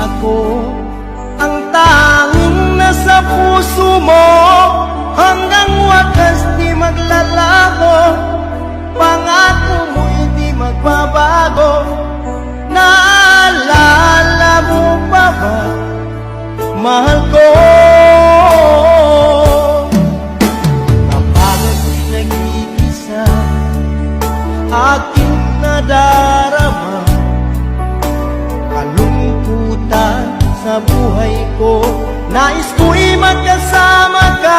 ako. Ang tanging nasa puso mo Hanggang wakas di maglalaho Pangako mo'y di magbabago. Naalala mo pa ba? Mahal ko. Kapag ako'y nag-iisa. Akin sa buhay ko. Nais ko'y magkasama ka